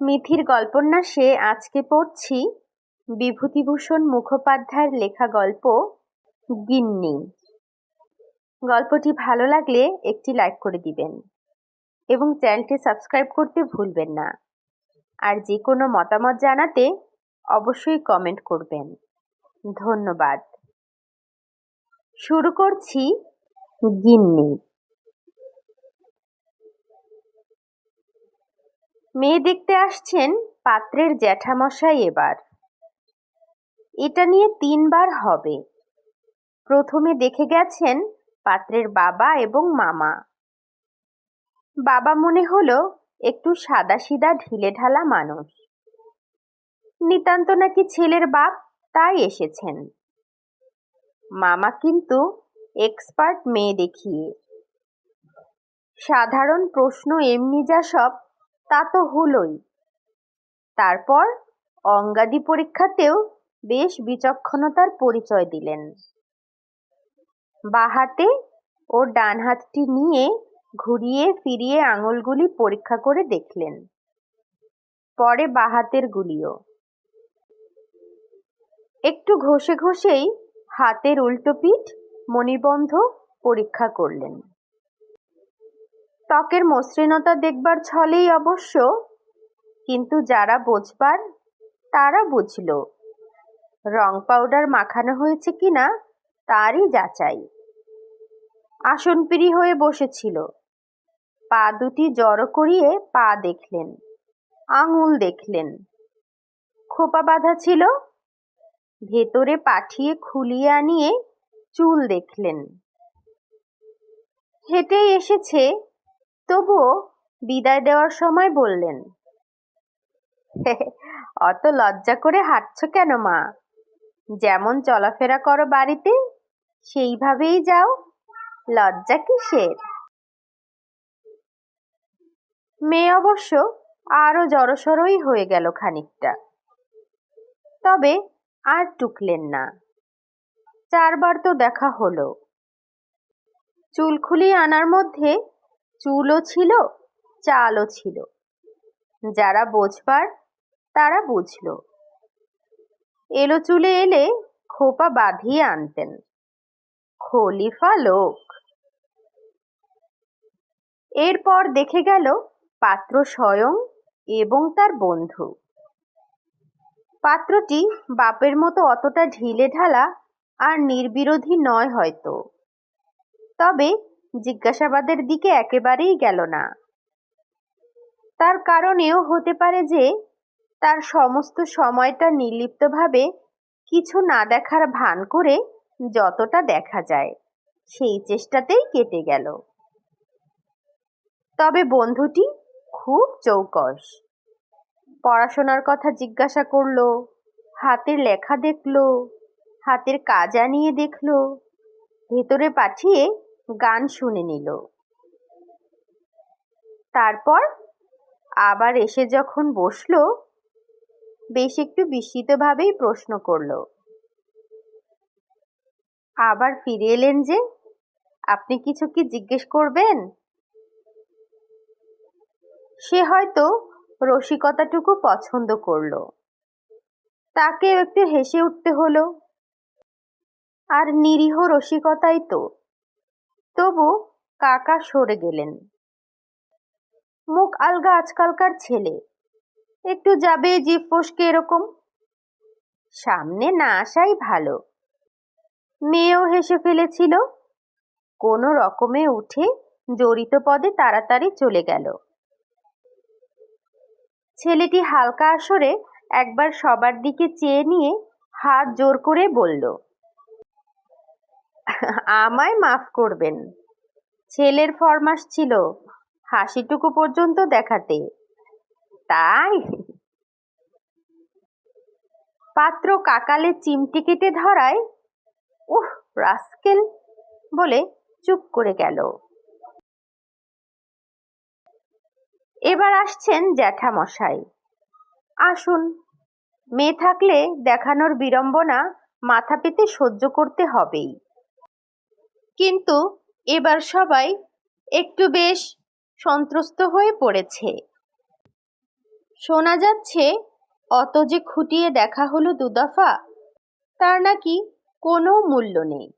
মিথির গল্পন্যাসে আজকে পড়ছি বিভূতিভূষণ মুখোপাধ্যায়ের লেখা গল্প গিন্নি। গল্পটি ভালো লাগলে একটি লাইক করে দিবেন এবং চ্যানেলটি সাবস্ক্রাইব করতে ভুলবেন না। আর যে কোনো মতামত জানাতে অবশ্যই কমেন্ট করবেন। ধন্যবাদ। শুরু করছি গিন্নি। মেয়ে দেখতে আসছেন পাত্রের জ্যাঠামশাই এবার। এটা নিয়ে তিনবার হবে। প্রথমে দেখে গেছেন পাত্রের বাবা এবং মামা। বাবা মনে হলো একটু সাদাসিধা ঢিলে ঢালা মানুষ। নিতান্ত নাকি ছেলের বাপ তাই এসেছেন। মামা কিন্তু এক্সপার্ট মেয়ে দেখিয়ে। সাধারণ প্রশ্ন এমনি যা সব তা তো হলোই। তারপর অঙ্গাদি পরীক্ষাতেও বেশ বিচক্ষণতার পরিচয় দিলেন। বাঁ হাতে ও ডান হাতটি নিয়ে ঘুরিয়ে ফিরিয়ে আঙুলগুলি পরীক্ষা করে দেখলেন। পরে বাঁ হাতের গুলিও। একটু ঘষে ঘষেই হাতের উল্টো পিঠ মণিবন্ধ পরীক্ষা করলেন। ত্বকের মসৃণতা দেখবার ছলেই অবশ্য। কিন্তু যারা বোঝবার, তারা বুঝল। রং পাউডার মাখানো হয়েছে কিনা, তারই যাচাই। আসনপিড়ি হয়ে বসেছিল। পা দুটি জড়ো করিয়ে পা দেখলেন, আঙুল দেখলেন। খোপা বাঁধা ছিল। ভেতরে পাঠিয়ে খুলিয়ে আনিয়ে চুল দেখলেন। হেঁটেই এসেছে তবুও বিদায় দেওয়ার সময় বললেন, অত লজ্জা করে হাঁটছ কেন মা? যেমন চলাফেরা করো বাড়িতে, সেইভাবেই যাও। লজ্জা কিসের? মেয়ে অবশ্য আরও জড়সড়ই হয়ে গেল খানিকটা। তবে আর টুকলেন না। চারবার তো দেখা হলো। চুল খুলিয়ে আনার মধ্যে চুলও ছিল, চালও ছিল। যারা বোঝবার, তারা বুঝল। এলো চুলে এলে খোপা বাঁধিয়ে আনতেন। খলিফা লোক। এরপর দেখে গেল পাত্র স্বয়ং এবং তার বন্ধু। পাত্রটি বাপের মতো অতটা ঢিলে ঢালা আর নির্বিরোধী নয় হয়তো। তবে জিজ্ঞাসাবাদের দিকে একেবারেই গেল না। তার কারণেও হতে পারে যে, তার সমস্ত সময়টা নির্লিপ্তভাবে কিছু না দেখার ভান করে যতটা দেখা যায়, সেই চেষ্টাতেই কেটে গেল। তবে বন্ধুটি খুব চৌকস। পড়াশোনার কথা জিজ্ঞাসা করল, হাতের লেখা দেখল, হাতের কাজ আনিয়ে দেখল, ভেতরে পাঠিয়ে গান শুনে নিল। তারপর আবার এসে যখন বসল, বেশ একটু বিস্মিতভাবেই প্রশ্ন করল, আবার ফিরে এলেন যে, আপনি কিছু কি জিজ্ঞেস করবেন? সে হয়তো রসিকতাটুকু পছন্দ করল। তাকে একটু হেসে উঠতে হলো। আর নিরীহ রসিকতাই তো। তবু কাকা সরে গেলেন। মুখ আলগা আজকালকার ছেলে। একটু যাবে জিভ ফসকে এরকম? সামনে না আসাই ভালো। মেয়েও হেসে ফেলেছিল। কোনো রকমে উঠে জড়িত পদে তাড়াতাড়ি চলে গেল। ছেলেটি হালকা আসরে একবার সবার দিকে চেয়ে নিয়ে হাত জোর করে বলল আমায় মাফ করবেন। ছেলের ফরমাস ছিল হাসিটুকু পর্যন্ত দেখাতে। তাই? পাত্র কাকালে চিমটি কেটে ধরায়, উহ, রাস্কেল! বলে চুপ করে গেল। এবার আসছেন জ্যাঠামশাই। আসুন, মেয়ে থাকলে দেখানোর বিড়ম্বনা মাথা পেতে সহ্য করতে হবেই। কিন্তু এবার সবাই একটু বেশ সন্ত্রস্ত হয়ে পড়েছে। শোনা যাচ্ছে, অত যে খুঁটিয়ে দেখা হলো দুদফা, তার নাকি কোনো মূল্য নেই।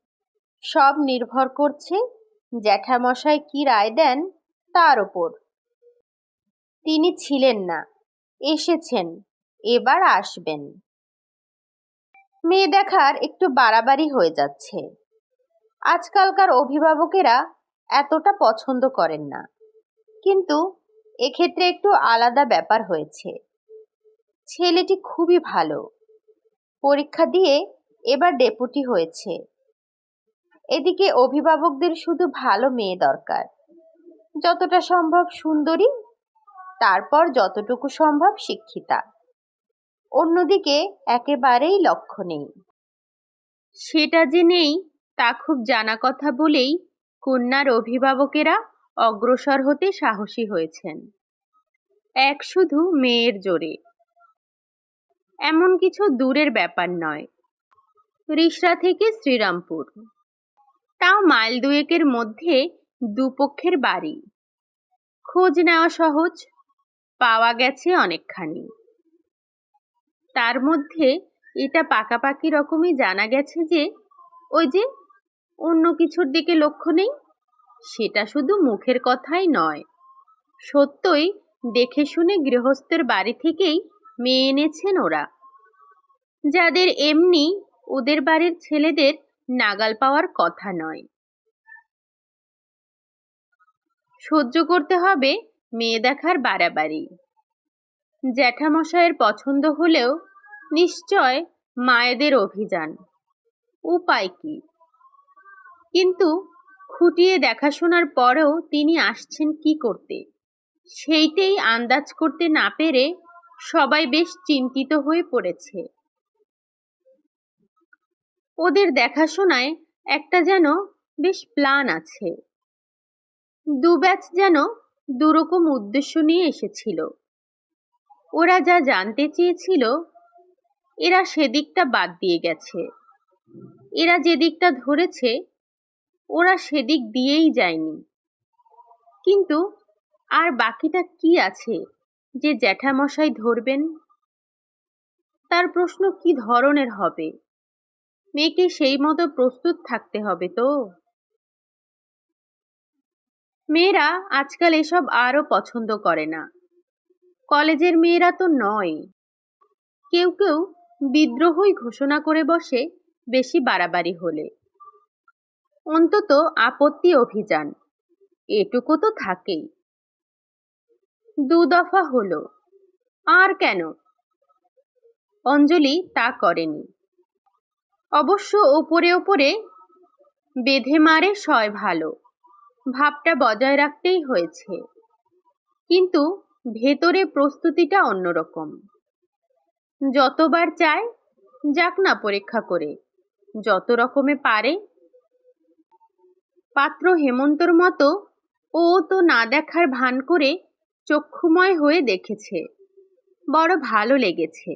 সব নির্ভর করছে জ্যাঠামশাই কি রায় দেন তার ওপর। তিনি ছিলেন না, এসেছেন, এবার আসবেন। মেয়ে দেখার একটু বাড়াবাড়ি হয়ে যাচ্ছে। আজকালকার অভিভাবকেরা এতটা পছন্দ করেন না। কিন্তু এক্ষেত্রে একটু আলাদা ব্যাপার হয়েছে। ছেলেটি খুবই ভালো। পরীক্ষা দিয়ে এবার ডেপুটি হয়েছে। এদিকে অভিভাবকদের শুধু ভালো মেয়ে দরকার। যতটা সম্ভব সুন্দরী, তারপর যতটুকু সম্ভব শিক্ষিতা। অন্যদিকে একেবারেই লক্ষ্য নেই। সেটা যে নেই তা খুব জানা কথা বলেই কন্যার অভিভাবকেরা অগ্রসর হতে সাহসী হয়েছেন। এক শুধু মেয়ের জোরে। এমন কিছু দূরের ব্যাপার নয়। রিসরা থেকে শ্রীরামপুর। তাও মাইল দুয়েকের মধ্যে দুপক্ষের বাড়ি। খোঁজ নেওয়া সহজ, পাওয়া গেছে অনেকখানি। তার মধ্যে এটা পাকাপাকি রকমই জানা গেছে যে, ওই যে অন্য কিছুর দিকে লক্ষ্য নেই? সেটা শুধু মুখের কথাই নয়। সত্যই, দেখে শুনে গৃহস্থের বাড়ি থেকেই মেয়ে এনেছেন ওরা। যাদের এমনি, ওদের বাড়ির ছেলেদের নাগাল পাওয়ার কথা নয়। সহ্য করতে হবে মেয়ে দেখার বাড়াবাড়ি। জ্যাঠামশাইয়ের পছন্দ হলেও নিশ্চয় মায়েদের অভিযান। উপায় কি? কিন্তু খুঁটিয়ে দেখাশোনার পরেও তিনি আসছেন কি করতে? সেইটাই আন্দাজ করতে না পেরে সবাই বেশ চিন্তিত হয়ে পড়েছে। ওদের দেখাশোনায় একটা যেন বেশ প্ল্যান আছে। দু ব্যাচ যেন দুরকম উদ্দেশ্য নিয়ে এসেছিল। ওরা যা জানতে চেয়েছিল, এরা সেদিকটা বাদ দিয়ে গেছে। এরা যেদিকটা ধরেছে ওরা সেদিক দিয়েই যায়নি। কিন্তু আর বাকিটা কি আছে যে জ্যাঠামশাই ধরবেন? তার প্রশ্ন কি ধরনের হবে? মেয়েকে সেই মতো প্রস্তুত থাকতে হবে তো? মেয়েরা আজকাল এসব আরও পছন্দ করে না। কলেজের মেয়েরা তো নয়। কেউ কেউ বিদ্রোহই ঘোষণা করে বসে বেশি বাড়াবাড়ি হলে। অন্তত আপত্তি অভিযান। এটুকু তো থাকেই। দু দফা হলো। আর কেন? অঞ্জলি তা করেনি। অবশ্য ওপরে ওপরে বেঁধে মারে সয় ভালো, ভাবটা বজায় রাখতেই হয়েছে। কিন্তু ভেতরে প্রস্তুতিটা অন্যরকম। যতবার চায়, যাক না পরীক্ষা করে। যত রকমে পারে পাত্র হেমন্তর মতো ও তো না দেখার ভান করে চক্ষুময় হয়ে দেখেছে। বড় ভালো লেগেছে।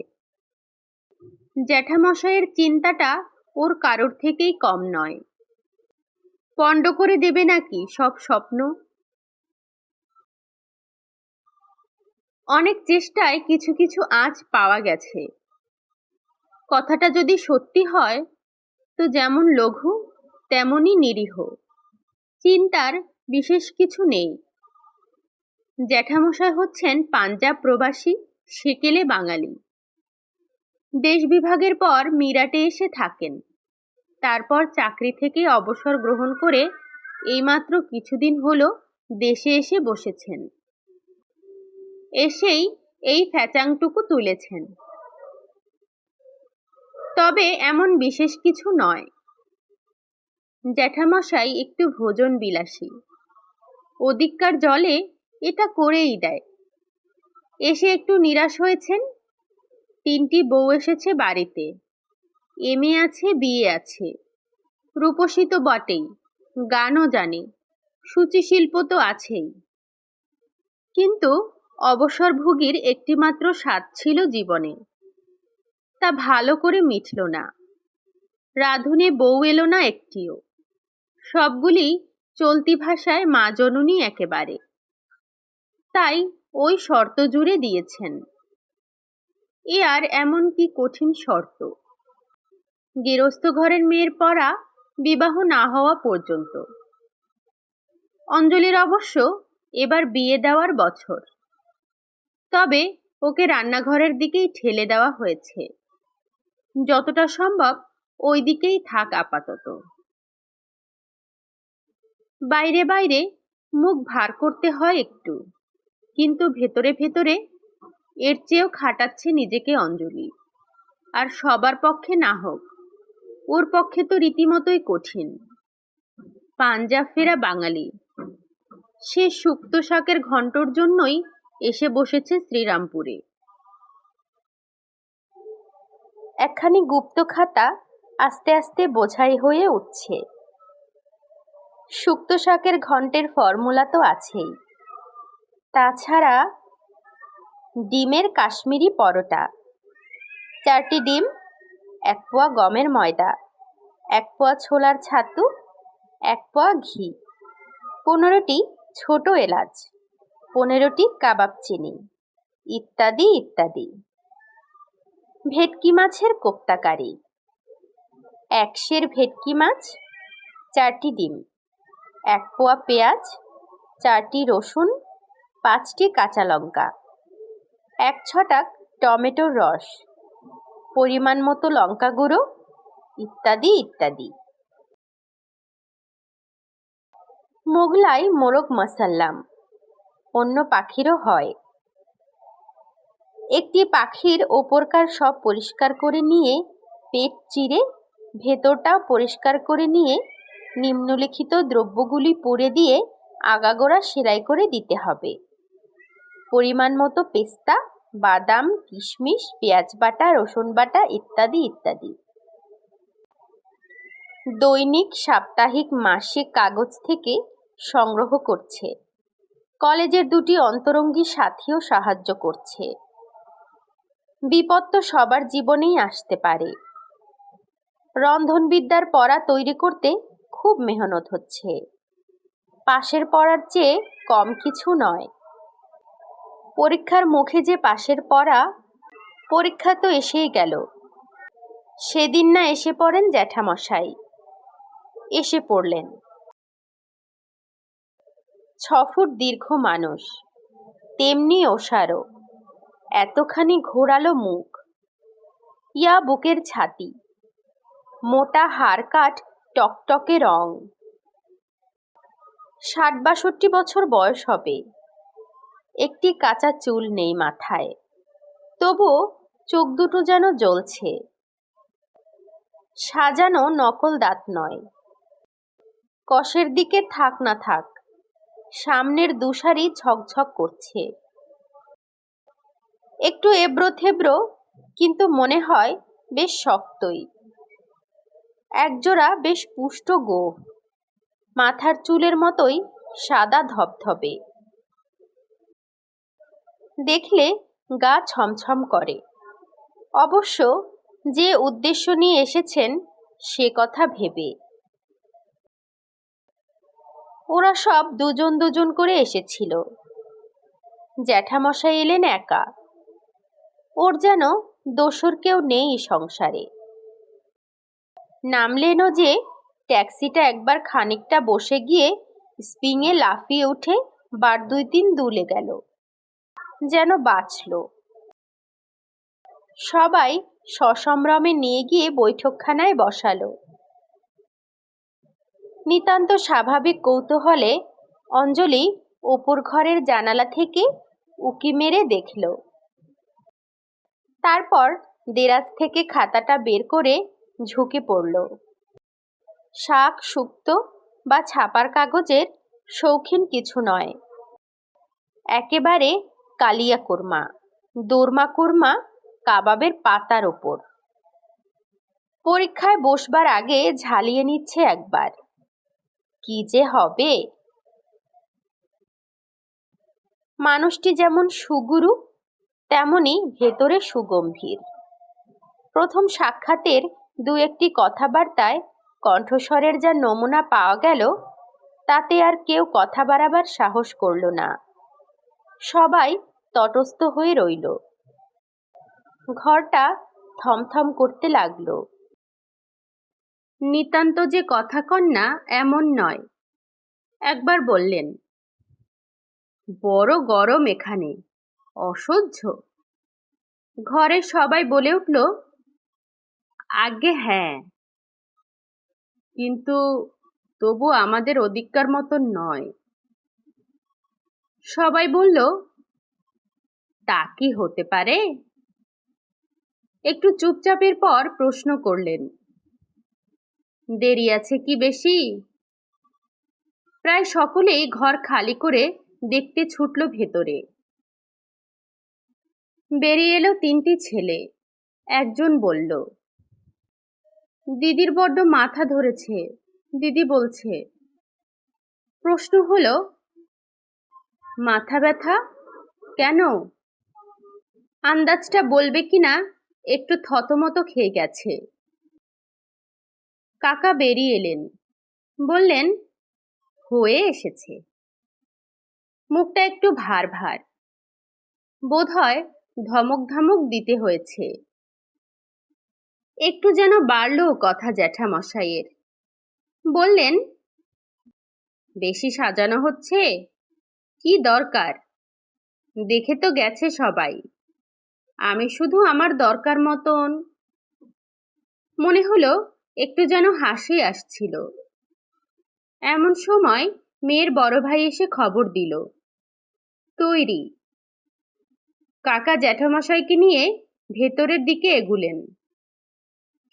জ্যাঠামশাইয়ের চিন্তাটা ওর কারোর থেকেই কম নয়। পণ্ড করে দেবে নাকি সব স্বপ্ন? অনেক চেষ্টায় কিছু কিছু আজ পাওয়া গেছে। কথাটা যদি সত্যি হয়, তো যেমন লঘু, তেমনই নিরীহ। চিন্তার বিশেষ কিছু নেই। জ্যাঠামশাই হচ্ছেন পাঞ্জাব প্রবাসী, সেকেলে বাঙালি। দেশ বিভাগের পর মিরাটে এসে থাকেন। তারপর চাকরি থেকে অবসর গ্রহণ করে এইমাত্র কিছুদিন হলো দেশে এসে বসেছেন। এসেই এই ফ্যাচাংটুকু তুলেছেন। তবে এমন বিশেষ কিছু নয়। জ্যাঠামশাই একটু ভোজন বিলাসী ওদিককার জলে এটা করেই দেয়। এসে একটু নিরাশ হয়েছেন? তিনটি বউ এসেছে বাড়িতে। এমএ আছে বিয়ে আছে। রূপসী তো বটেই, গানও জানে, সূচিশিল্প তো আছেই। কিন্তু অবসরভোগীর একটিমাত্র স্বাদ ছিল জীবনে। তা ভালো করে মিটল না। রাধুনে বউ এলো না একটিও। সবগুলি চলতি ভাষায় মা জননী একেবারে। তাই ওই শর্ত জুড়ে দিয়েছেন। এ আর এমন কি কঠিন শর্ত? গেরস্থ ঘরের মেয়ের পড়া বিবাহ না হওয়া পর্যন্ত। অঞ্জলির অবশ্য এবার বিয়ে দেওয়ার বছর। তবে ওকে রান্নাঘরের দিকেই ঠেলে দেওয়া হয়েছে। যতটা সম্ভব ওই দিকেই থাক আপাতত। বাইরে বাইরে মুখ ভার করতে হয় একটু। কিন্তু ভেতরে ভেতরে এর চেয়েও খাটাচ্ছে নিজেকে অঞ্জলি। আর সবার পক্ষে না হোক, ওর পক্ষে তো রীতিমতোই কঠিন। পাঞ্জাব ফেরা বাঙালি। সে সুক্ত শাকের ঘন্টর জন্যই এসে বসেছে শ্রীরামপুরে। একখানি গুপ্ত খাতা আস্তে আস্তে বোঝাই হয়ে উঠছে। সুক্ত শাকের ঘন্টের ফর্মুলা তো আছেই। তাছাড়া ডিমের কাশ্মীরি পরোটা, চারটি ডিম, এক পোয়া গমের ময়দা, এক পোয়া ছোলার ছাতু, এক পোয়া ঘি, পনেরোটি ছোট এলাচ, পনেরোটি কাবাব চিনি, ইত্যাদি ইত্যাদি। ভেটকি মাছের কোপ্তাকারি এক সের ভেটকি মাছ, চারটি ডিম। এক পোয়া পেঁয়াজ, চারটি রসুন, পাঁচটি কাঁচা লঙ্কা, এক ছটাক টমেটোর রস, পরিমাণ মতো লঙ্কা গুঁড়ো, ইত্যাদি ইত্যাদি। মোগলাই মোরগ মশাল্লাম অন্য পাখিরও হয়। একটি পাখির ওপরকার সব পরিষ্কার করে নিয়ে, পেট চিরে, ভেতরটাও পরিষ্কার করে নিয়ে নিম্নলিখিত দ্রব্যগুলি পুড়ে দিয়ে আগাগোড়া সেলাই করে দিতে হবে। পরিমাণ মতো পেস্তা, বাদাম, কিশমিশ, পেঁয়াজ বাটা, রসুন বাটা ইত্যাদি ইত্যাদি। দৈনিক, সাপ্তাহিক, মাসিক কাগজ থেকে সংগ্রহ করছে। কলেজের দুটি অন্তরঙ্গী সাথীও সাহায্য করছে। বিপদ তো সবার জীবনেই আসতে পারে। রন্ধনবিদ্যার পড়া তৈরি করতে খুব মেহনত হচ্ছে। পাশের পড়ার চেয়ে কম কিছু নয়। পরীক্ষার মুখে যে পাশের পড়া, পরীক্ষা তো এসেই গেল। সেদিন না এসে পড়েন জ্যাঠামশাই। এসে পড়লেন। ছ ফুট দীর্ঘ মানুষ, তেমনি ওষারও। এতখানি ঘোরালো মুখ। ইয়া বুকের ছাতি। মোটা হাড় কাঠ টকটকে রং। ষাট বাষট্টি বছর বয়স হবে। একটি কাঁচা চুল নেই মাথায়। তবুও চোখ দুটো যেন জ্বলছে। সাজানো নকল দাঁত নয়। কষের দিকে থাক না থাক, সামনের দুসারি ঝকঝক করছে। একটু এবড়ো থেবড়ো কিন্তু মনে হয় বেশ শক্তই। একজোড়া বেশ পুষ্ট গোঁফ মাথার চুলের মতোই সাদা ধবধবে। দেখলে গা ছমছম করে। অবশ্য যে উদ্দেশ্য নিয়ে এসেছেন, সে কথা ভেবে। ওরা সব দুজন দুজন করে এসেছিল। জ্যাঠামশাই এলেন একা। ওর যেন দোসর কেউ নেই সংসারে। নামলেনও যে ট্যাক্সিটা একবার খানিকটা বসে গিয়ে স্প্রিংয়ে লাফিয়ে উঠে বার দুই তিন দুলে গেল। যেন বাঁচল। সবাই সসম্ভ্রমে নিয়ে গিয়ে বৈঠকখানায় বসালো। নিতান্ত স্বাভাবিক কৌতূহলে অঞ্জলি অপুর ঘরের জানালা থেকে উকি মেরে দেখল। তারপর দেরাজ থেকে খাতাটা বের করে ঝুঁকে পড়ল। শাক শুক্তো বা ছাপার কাগজের শৌখিন কিছু নয়। একেবারে কালিয়া কোরমা, দোরমা কোরমা কাবাবের পাতার ওপর। পরীক্ষায় বসবার আগে ঝালিয়ে নিচ্ছে একবার। কি যে হবে? মানুষটি যেমন সুগুরু, তেমনি ভেতরে সুগম্ভীর। প্রথম সাক্ষাতের দু একটি কথাবার্তায় কণ্ঠস্বরের যা নমুনা পাওয়া গেল, তাতে আর কেউ কথা বাড়াবার সাহস করল না। সবাই তটস্থ হয়ে রইল। ঘরটা থমথম করতে লাগল। নিতান্ত যে কথা কন্যা এমন নয়। একবার বললেন, বড় গরম এখানে, অসহ্য। ঘরে সবাই বলে উঠল আগে হ্যাঁ। কিন্তু তবু আমাদের অধিকার মতন নয়। সবাই বলল, তা কি হতে পারে? একটু চুপচাপের পর প্রশ্ন করলেন, দেরি আছে কি বেশি? প্রায় সকলেই ঘর খালি করে দেখতে ছুটল ভেতরে। বেরিয়ে এলো তিনটি ছেলে। একজন বলল দিদির বড্ড মাথা ধরেছে। দিদি বলছে, প্রশ্ন হলো, মাথা ব্যথা? কেন? আন্দাজটা বলবে কিনা? একটু থতমত খেয়ে গেছে। কাকা বেরিয়ে এলেন। বললেন, হয়ে এসেছে। মুখটা একটু ভার ভার। বোধ হয় ধমক ধমক দিতে হয়েছে। একটু যেন বাড়ল কথা জ্যাঠামশাইয়ের। বললেন, বেশি সাজানো হচ্ছে? কি দরকার? দেখে তো গেছে সবাই। আমি শুধু আমার দরকার মতন। মনে হলো একটু যেন হাসি আসছিল। এমন সময় মেয়ের বড় ভাই এসে খবর দিল, তৈরি। কাকা জ্যাঠামশাইকে নিয়ে ভেতরের দিকে এগুলেন।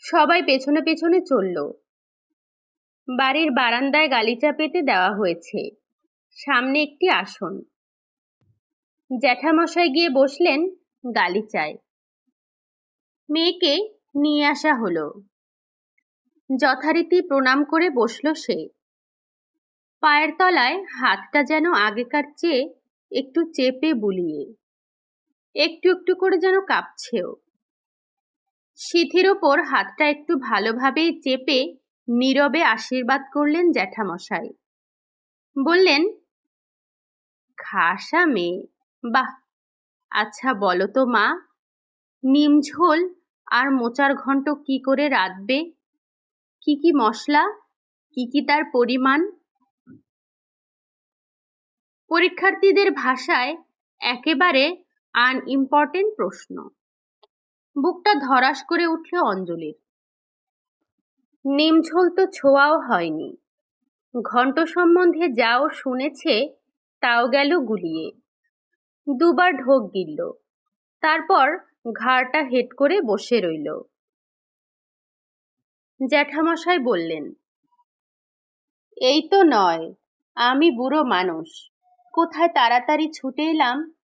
সবাই পেছনে পেছনে চলল। বাড়ির বারান্দায় গালিচা পেতে দেওয়া হয়েছে। সামনে একটি আসন। জ্যাঠামশাই গিয়ে বসলেন গালিচায়। মেয়েকে নিয়ে আসা হলো। যথারীতি প্রণাম করে বসল সে। পায়ের তলায় হাতটা যেন আগেকার চেয়ে একটু চেপে বুলিয়ে। একটু একটু করে যেন কাঁপছেও। সিথির ওপর হাতটা একটু ভালোভাবেই চেপে নীরবে আশীর্বাদ করলেন জ্যাঠামশাই। বললেন, খাসা মেয়ে, বাহ! আচ্ছা বলো তো মা নিমঝোল আর মোচার ঘন্ট কি করে রাঁধবে? কি কি মশলা? কি কি তার পরিমাণ? পরীক্ষার্থীদের ভাষায় একেবারে আনইম্পর্টেন্ট প্রশ্ন। বুকটা ধরাস করে উঠল অঞ্জলির। নিমঝোল তো ছোঁয়াও হয়নি। ঘণ্ট সম্বন্ধে যাও শুনেছে, তাও গেল গুলিয়ে। দুবার ঢোক গিলল, তারপর ঘাড়টা হেট করে বসে রইল। জ্যাঠামশাই বললেন, এই তো নয়, আমি বুড়ো মানুষ। কোথায় তাড়াতাড়ি ছুটে এলাম?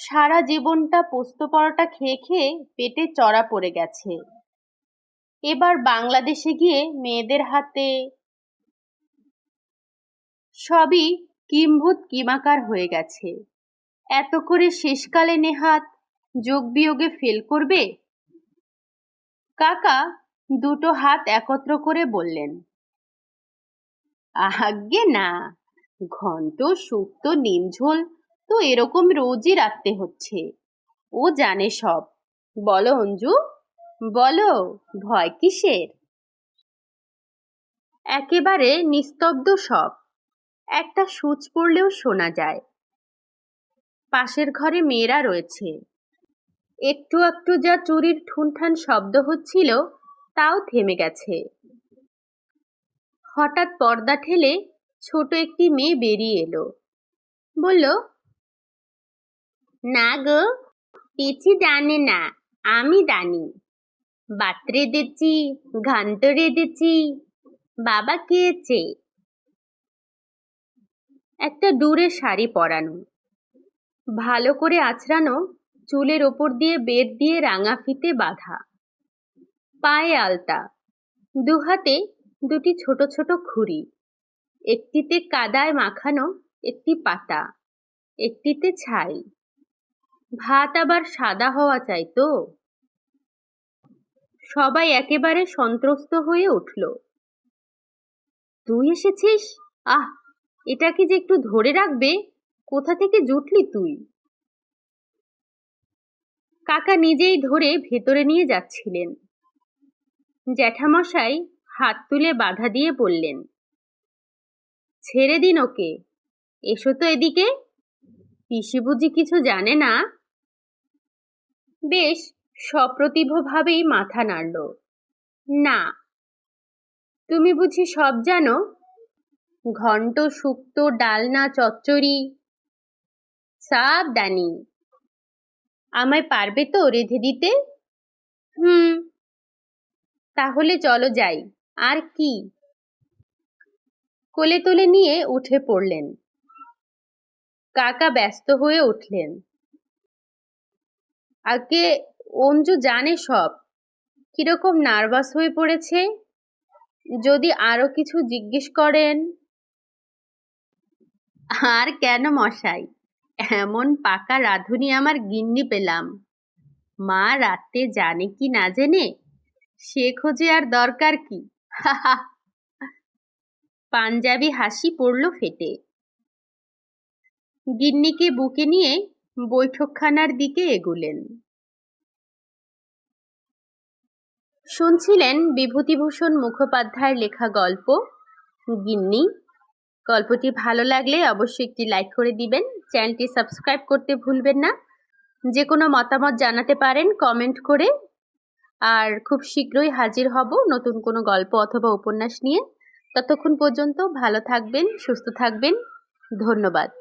সারা জীবনটা পোস্ত পরোটা খেয়ে খেয়ে পেটে চড়া পড়ে গেছে। এবার বাংলাদেশে গিয়ে মেয়েদের হাতে সবই কিম্ভূত কিমাকার হয়ে গেছে। এত করে শেষকালে নেহাত যোগ বিয়োগে ফেল করবে? কাকা দুটো হাত একত্র করে বললেন আহাগ্গে না, ঘন্ট শুক্তো নিমঝোল তো এরকম রোজই রাখতে হচ্ছে। ও জানে সব। বলো, অঞ্জু। বলো, ভয় কিসের? একেবারে নিস্তব্ধ সব। একটা সুচ পড়লেও শোনা যায়। পাশের ঘরে মেয়েরা রয়েছে। একটু একটু যা চুরির ঠুনঠান শব্দ হচ্ছিল, তাও থেমে গেছে। হঠাৎ পর্দা ঠেলে ছোট একটি মেয়ে বেরিয়ে এলো। বলল না গো পিছি জানে না, আমি জানি। বাত রেঁধেছি ঘান্ত রেঁধেছি বাবা খেয়েছে একটা দূরে শাড়ি পরানো। ভালো করে আছড়ানো, চুলের ওপর দিয়ে বের দিয়ে রাঙা ফিতে বাঁধা। পায়ে আলতা, দুহাতে দুটি ছোট ছোট খুঁড়ি একটিতে কাদায় মাখানো একটি পাতা, একটিতে ছাই। ভাত আবার সাদা হওয়া চাই তো। সবাই একেবারে সন্ত্রস্ত হয়ে উঠল। তুই এসেছিস? আহ, এটা কি যে একটু ধরে রাখবে? কোথা থেকে জুটলি তুই? কাকা নিজেই ধরে ভেতরে নিয়ে যাচ্ছিলেন। জ্যাঠামশাই হাত তুলে বাধা দিয়ে বললেন, ছেড়ে দিন ওকে। এসো তো এদিকে। পিসি বুঝি কিছু জানে না। বেশ সপ্রতিভভাবেই মাথা নাড়ল। না। তুমি বুঝি সব জানো? ঘন্ট শুক্তো ডালনা, চচ্চড়ি? সব দানি আমায় পারবে তো রেঁধে দিতে? হুম। তাহলে চলো যাই। আর কি? কোলে তোলে নিয়ে উঠে পড়লেন। কাকা ব্যস্ত হয়ে উঠলেন। আগে অঞ্জু জানে সব? কীরকম নার্ভাস হয়ে পড়েছে? যদি আরও কিছু জিজ্ঞেস করেন। আর কেন মশাই? এমন পাকা রাঁধুনি আমার গিন্নি পেলাম। মা রাতে জানে কি না জেনে? সে খোঁজে আর দরকার কি? পাঞ্জাবি হাসি পড়ল ফেটে। গিন্নিকে বুকে নিয়ে বৈঠকখানার দিকে এগুলেন। শুনছিলেন বিভূতিভূষণ মুখোপাধ্যায়ের লেখা গল্প? গিন্নি, গল্পটি ভালো লাগলে অবশ্যই একটি লাইক করে দিবেন। চ্যানেলটি সাবস্ক্রাইব করতে ভুলবেন না। যে কোনো মতামত জানাতে পারেন কমেন্ট করে। আর খুব শীঘ্রই হাজির হব নতুন কোনো গল্প অথবা উপন্যাস নিয়ে। ততক্ষণ পর্যন্ত ভালো থাকবেন, সুস্থ থাকবেন। ধন্যবাদ।